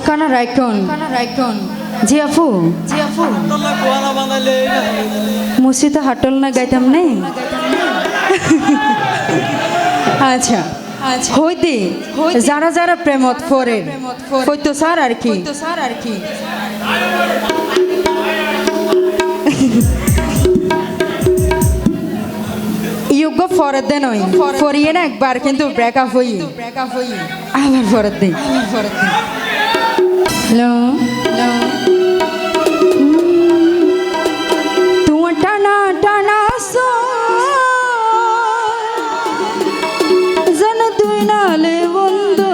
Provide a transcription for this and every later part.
কানা রাইকন কানা রাইকন জি আপু। জি আপু। বানাইলে মুসিতে হাটল না গাইতাম নেই আচ্ছা। আচ্ছা। হইতে যারা যারা প্রেমত ফরে হয়তো স্যার আর কি। স্যার আর কি। যোগ্য ফরত দেন ওই। ফরিয়ে না একবার কিন্তু ব্রেকআপ হই ব্রেকআপ হই আবার ফরত দেই। আবার ফরত দেই। হ্যালো? তোমার টানা টানা যেন তুই নালে বন্ধু।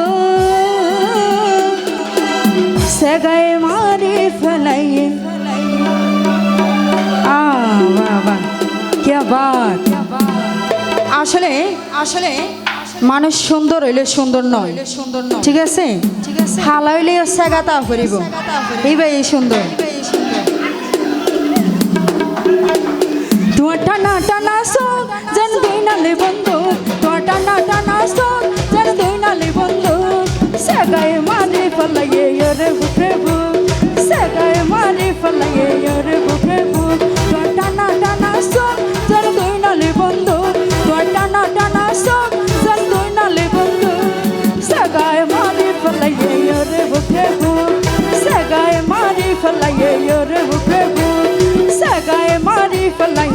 সেগায় মারি ফেলাইয়ে। আ, বাবা, কে বাত আসলে আসলে মানুষ সুন্দর হইলে সুন্দর নয়। সুন্দর নয়। ঠিক আছে? ঠিক আছে। হালা হইলে সেগাতা ফুরিব এইবার এই সুন্দর। তোমার টানা টানা সব জন্মদিন বন্ধু। তোমার টানা টানা সব মারি ফলাইয়ে রে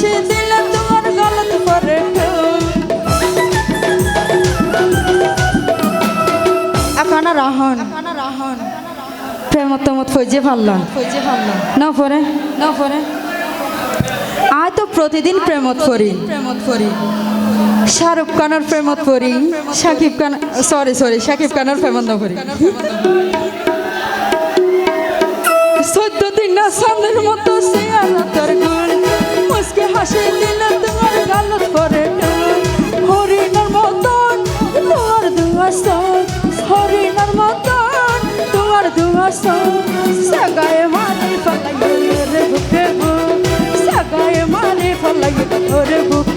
হাসি দিলে তোমার গলত পরে ফুল রাহন। একানা রাহন। ফজে ভাল্লাম ফজে ভাল্লাম না পরে। না পরে। আয় তো প্রতিদিন প্রেমত করি। প্রেমত করি। শাহরুখ খানের প্রেমত করি। সাকিব খান সরি সরি সাকিব খানের প্রেমত করি। চোদ্দ দিন না সামনের মতো চেয়ারা তোর গুল মুসকে হাসি দিলে তোমার গালত পরে হরিণার মতন তোমার দুয়াস হরিণার মতন তোমার দুয়াস সাগায় মারি ফলাই রে বুকে সাগায় মারি ফলাই রে বুক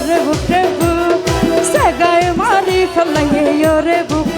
বুকরে বুক সেগায় মারি ফেলাইয়ে ওরে বুকরে